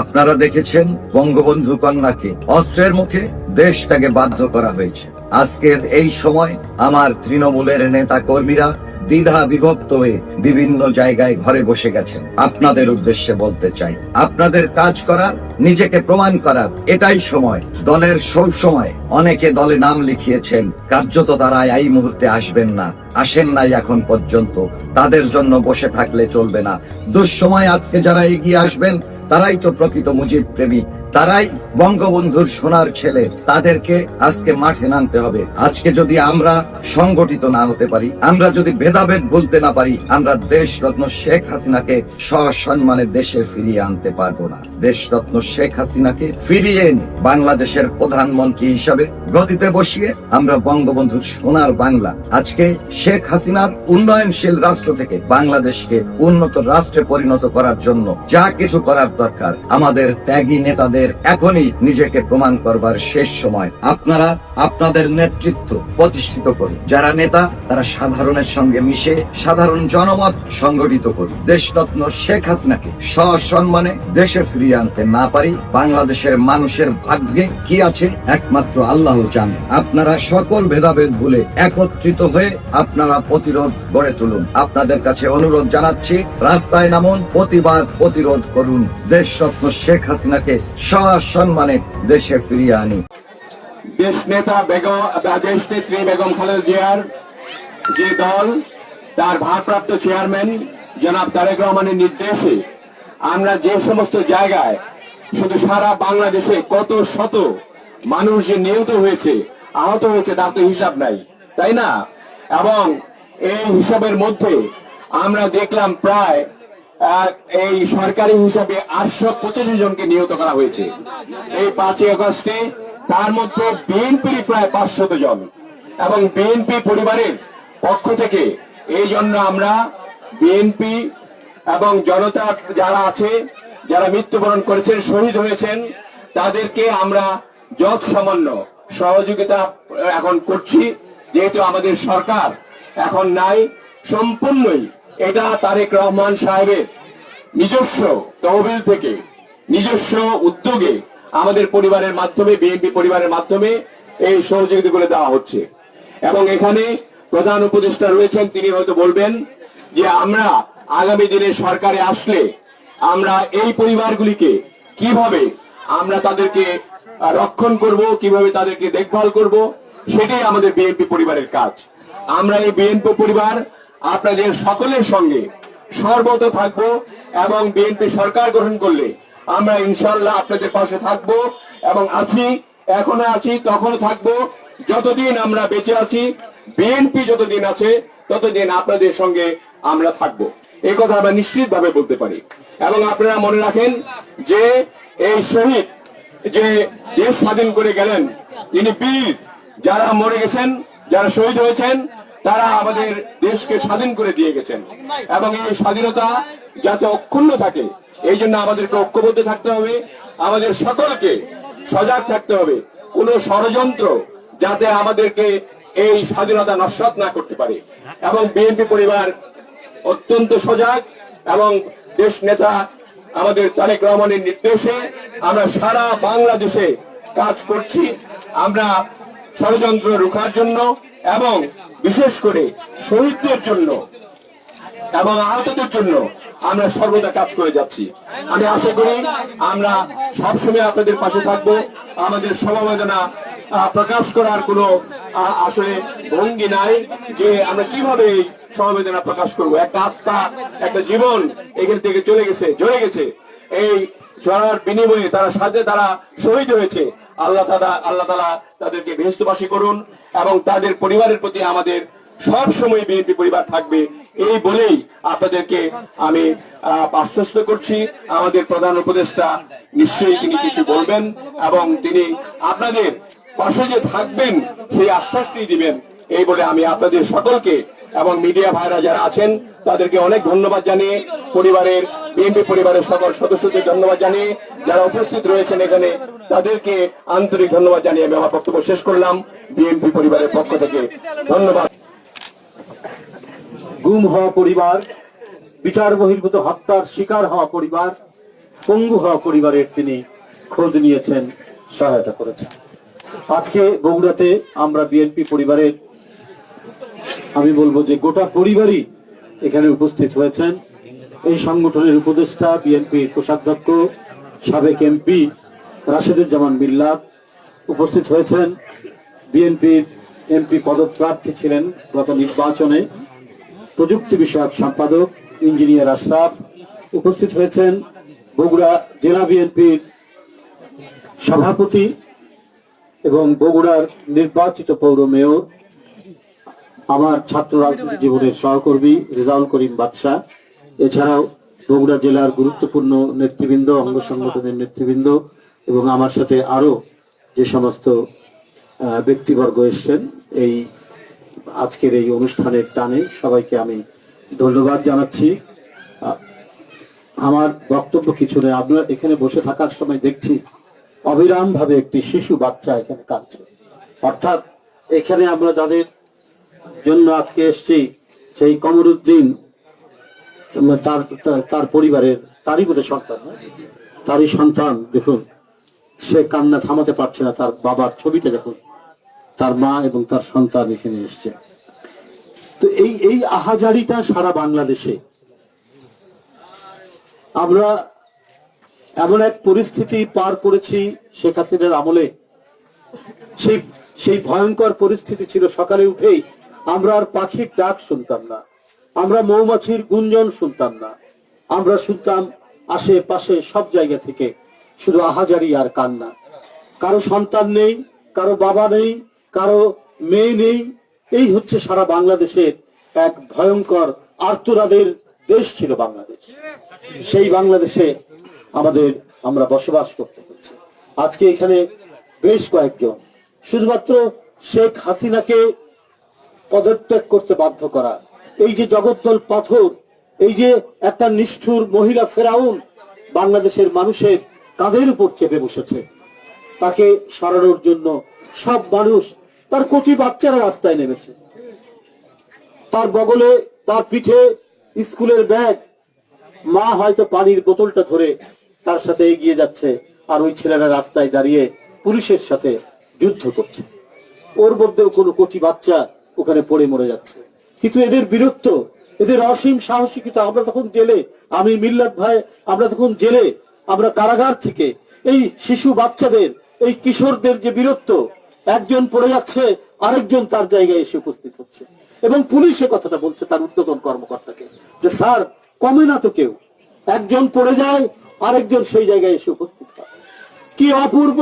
আপনারা দেখেছেন বঙ্গবন্ধু কন্যাকে। অস্ত্রের মুখে দেশ তাকে বাধ্য করা হয়েছে। আজকের এই সময় আমার তৃণমূলের নেতা কর্মীরা দ্বিধা বিভক্ত হয়ে বিভিন্ন জায়গায় ঘরে বসে গেছেন। আপনাদের উদ্দেশ্যে বলতে চাই, আপনাদের কাজ করার, নিজেকে প্রমাণ করার এটাই সময়, দলের সব সময়। অনেকে দলে নাম লিখিয়েছেন, কার্যত তারা এই মুহূর্তে আসবেন না, আসেন নাই এখন পর্যন্ত। তাদের জন্য বসে থাকলে চলবে না। দুঃসময় আজকে যারা এগিয়ে আসবেন, তারাই তো প্রকৃত মুজিব প্রেমী তারাই বঙ্গবন্ধুর সোনার ছেলে। তাদেরকে আজকে মাঠে নামতে হবে। আজকে যদি আমরা সংগঠিত না হতে পারি, আমরা যদি ভেদাভেদ বলতে না পারি, আমরা দেশরত্ন শেখ হাসিনাকে সসম্মানে দেশে ফিরিয়ে আনতে পারব না। দেশরত্ন শেখ হাসিনাকে ফিরিয়ে বাংলাদেশের প্রধানমন্ত্রী হিসাবে গদিতে বসিয়ে আমরা বঙ্গবন্ধুর সোনার বাংলা। আজকে শেখ হাসিনার উন্নয়নশীল রাষ্ট্র থেকে বাংলাদেশকে উন্নত রাষ্ট্রে পরিণত করার জন্য যা কিছু করার দরকার, আমাদের ত্যাগী নেতাদের এখনই নিজেকে প্রমাণ করবার শেষ সময়। আপনারা আপনাদের নেতৃত্ব প্রতিষ্ঠিত করুন। যারা নেতা, তারা সাধারণের সঙ্গে মিশে সাধারণ জনমত সংগঠিত করুন। দেশরত্ন শেখ হাসিনাকে সসম্মানে দেশে ফিরিয়ে আনতে না পারি। বাংলাদেশের মানুষের ভাগ্যে কি আছে একমাত্র আল্লাহ জানে। আপনারা সকল ভেদাভেদ ভুলে একত্রিত হয়ে আপনারা প্রতিরোধ গড়ে তুলুন। আপনাদের কাছে অনুরোধ জানাচ্ছি, রাস্তায় নামুন, প্রতিবাদ প্রতিরোধ করুন। দেশরত্ন শেখ হাসিনাকে সসম্মানে দেশে ফিরিয়ে আনি। দেশ নেতা বেগম দেশ নেত্রী বেগম খালেদা জিয়ার যে দল, তার ভারপ্রাপ্ত চেয়ারম্যান জনাব তারেক রহমানের নির্দেশে আমরা যে সমস্ত জায়গায় শুধু সারা বাংলাদেশে কত শত মানুষ যে নিহত হয়েছে, আহত হয়েছে, তার তো হিসাব নাই, তাই না? এবং এই হিসাবের মধ্যে আমরা দেখলাম প্রায় এই সরকারি হিসাবে আটশো পঁচাশি জনকে নিহত করা হয়েছে। এই পাঁচই আগস্টে তার মধ্যে বিএনপির প্রায় পাঁচশত জন। এবং বিএনপি পরিবারের পক্ষ থেকে এই জন্য আমরা বিএনপি এবং জনতা যারা আছে, যারা মৃত্যুবরণ করেছেন, শহীদ হয়েছেন, তাদেরকে আমরা যত সামান্য সহযোগিতা এখন করছি, যেহেতু আমাদের সরকার এখন নাই, সম্পূর্ণই এটা তারেক রহমান সাহেবের নিজস্ব তহবিল থেকে, নিজস্ব উদ্যোগে আমাদের পরিবারের মাধ্যমে বিএনপি পরিবারের মাধ্যমে এই সহযোগিতাগুলো দেওয়া হচ্ছে। এবং এখানে প্রধান উপদেষ্টা রয়েছেন, তিনি হয়তো বলবেন যে আমরা আগামী দিনে সরকারে আসলে আমরা এই পরিবারগুলিকে কীভাবে আমরা তাদেরকে রক্ষণ করব, কীভাবে তাদেরকে দেখভাল করব, সেটাই আমাদের বিএনপি পরিবারের কাজ। আমরা এই বিএনপি পরিবার আপনাদের সকলের সঙ্গে সর্বত থাকব এবং বিএনপি সরকার গঠন করলে আমরা ইনশাল্লাহ আপনাদের পাশে থাকব এবং আছি, এখনও আছি, তখনও থাকব। যতদিন আমরা বেঁচে আছি, বিএনপি যতদিন আছে, ততদিন আপনাদের সঙ্গে আমরা থাকব। এই কথা আমরা নিশ্চিত ভাবে বলতে পারি। এবং আপনারা মনে রাখেন যে এই শহীদ যে দেশ স্বাধীন করে গেলেন, তিনি বীর। যারা মরে গেছেন, যারা শহীদ হয়েছেন তারা আমাদের দেশকে স্বাধীন করে দিয়ে গেছেন। এবং এই স্বাধীনতা যাতে অক্ষুণ্ণ থাকে, এই জন্য আমাদেরকে ঐক্যবদ্ধ থাকতে হবে। আমাদের সকলকে সজাগ থাকতে হবে। কোন ষড়যন্ত্র যাতে আমাদেরকে এই স্বাধীনতা নস্বাত না করতে পারে। এবং বিএনপি পরিবার অত্যন্ত সজাগ এবং দেশ নেতা আমাদের তারেক রহমানের নির্দেশে আমরা সারা বাংলাদেশে কাজ করছি। আমরা ষড়যন্ত্র রোখার জন্য এবং বিশেষ করে শহীদদের জন্য এবং আহতদের জন্য আমরা সর্বদা কাজ করে যাচ্ছি। আমি আশা করি আমরা সবসময় আপনাদের পাশে থাকব। আমাদের সমবেদনা প্রকাশ করার কোনো আসলে ভঙ্গি নাই যে আমরা কীভাবে এই সমবেদনা প্রকাশ করব। একটা আত্মা, একটা জীবন এখান থেকে চলে গেছে, জ্বলে গেছে। এই জড়ার বিনিময়ে তারা সাথে তারা শহীদ হয়েছে। আল্লাহ তালা আল্লাহ তালা তাদেরকে বৃহস্পতিবাসী করুন। এবং তাদের পরিবারের প্রতি আমাদের সব সময় বিএনপি পরিবার থাকবে এই বলেই আপনাদেরকে আমি আশ্বস্ত করছি। আমাদের প্রধান উপদেষ্টা নিশ্চয়ই তিনি কিছু বলবেন এবং তিনি আপনাদের পাশে যে থাকবেন সেই আশ্বাসটি দিবেন। এই বলে আমি আপনাদের সকলকে এবং মিডিয়া ভাইরা যারা আছেন, তাদেরকে অনেক ধন্যবাদ জানিয়ে, পরিবারের, বিএনপি পরিবারের সকল সদস্যদের ধন্যবাদ জানিয়ে, যারা উপস্থিত রয়েছেন এখানে, তাদেরকে আন্তরিক ধন্যবাদ জানিয়ে আমি আমার বক্তব্য শেষ করলাম। বিএনপি পরিবারের পক্ষ থেকে ধন্যবাদ। গুম হওয়া পরিবার, বিচার বহির্ভূত হত্যার শিকার হওয়া পরিবার, পঙ্গু হওয়া পরিবারের তিনি খোঁজ নিয়েছেন, সহায়তা করেছেন। আজকে বগুড়াতে আমরা বিএনপি পরিবারের, আমি বলব যে গোটা পরিবারই এখানে উপস্থিত হয়েছেন। এই সংগঠনের উপদেষ্টা বিএনপির কোষাধ্যক্ষ, সাবেক এমপি রাশেদুজ্জামান বিল্লাহ উপস্থিত হয়েছেন। বিএনপির এমপি পদপ্রার্থী ছিলেন গত নির্বাচনে। প্রযুক্তি বিষয়ক সম্পাদক ইঞ্জিনিয়ার আশরাফ উপস্থিত হয়েছেন। বগুড়া জেলা বিএনপির সভাপতি এবং বগুড়ার নির্বাচিত পৌর মেয়র, আমার ছাত্র রাজনীতি জীবনের সহকর্মী রেজাউল করিম বাদশাহ এছাড়াও বগুড়া জেলার গুরুত্বপূর্ণ নেতৃবৃন্দ, অঙ্গ সংগঠনের নেতৃবৃন্দ এবং আমার সাথে আরও যে সমস্ত ব্যক্তিবর্গ এসছেন। এই আজকের এই অনুষ্ঠানের টানে সবাইকে আমি ধন্যবাদ জানাচ্ছি। আমার বক্তব্য কিছু নেই আপনারা এখানে বসে থাকার সময় দেখছি অবিরাম ভাবে একটি শিশু বাচ্চা এখানে কাঁদছে। অর্থাৎ এখানে আমরা যাদের জন্য আজকে এসেছি, সেই কমরুদ্দিন তার, তার- পরিবারের, তারই বোধহয় সন্তান তারই সন্তান, দেখুন, সে কান্না থামাতে পারছে না তার বাবার ছবিটা দেখুন। তার মা এবং তার সন্তান এখানে এসছে। তো এই এই আহাজারিটা সারা বাংলাদেশে। আমরা এমন এক পরিস্থিতি পার করেছি শেখ হাসিনার আমলে। সেই সেই ভয়ঙ্কর পরিস্থিতি ছিল সকালে উঠেই আমরা আর পাখির ডাক শুনতাম না। আমরা মৌমাছির গুঞ্জন শুনতাম না। আমরা শুনতাম আশেপাশে সব জায়গা থেকে শুধু আহাজারি আর কান্না। কারও সন্তান নেই, কারও বাবা নেই কারও মেয়ে নেই। এই হচ্ছে সারা বাংলাদেশের এক ভয়ঙ্কর আর্তরাদের দেশ ছিল বাংলাদেশ। সেই বাংলাদেশে আমাদের আমরা বসবাস করতে হচ্ছে। আজকে এখানে বেশ কয়েকজন, শুধুমাত্র শেখ হাসিনাকে পদত্যাগ করতে বাধ্য করা, এই যে জগদ্দল পাথর, এই যে একটা নিষ্ঠুর মহিলা ফেরাউন বাংলাদেশের মানুষের কাঁধের উপর চেপে বসেছে, তাকে সরানোর জন্য সব মানুষ তার কচি বাচ্চারা রাস্তায় নেমেছে। তার বগলে তার পিঠে স্কুলের ব্যাগ। মা হয়তো পানির বোতলটা ধরে তার সাথে এগিয়ে যাচ্ছে আর ওই ছেলেরা রাস্তায় দাঁড়িয়ে পুলিশের সাথে যুদ্ধ করছে। ওর মধ্যেও কোনো কচি বাচ্চা ওখানে পড়ে মরে যাচ্ছে। কিন্তু এদের বীরত্ব, এদের অসীম সাহসিকতা, আমরা তখন জেলে, আমি মিল্লাত ভাই, আমরা তখন জেলে, আমরা কারাগার থেকে এই শিশু বাচ্চাদের, এই কিশোরদের যে বীরত্ব একজন পড়ে যাচ্ছে, আরেকজন তার জায়গায় এসে উপস্থিত হচ্ছে। এবং পুলিশ এ কথাটা বলছে তার উদ্বোধন কর্মকর্তাকে যে, স্যার, কমে না তো কেউ। একজন পড়ে যায়, আরেকজন সেই জায়গায় এসে উপস্থিত হয়। কি অপূর্ব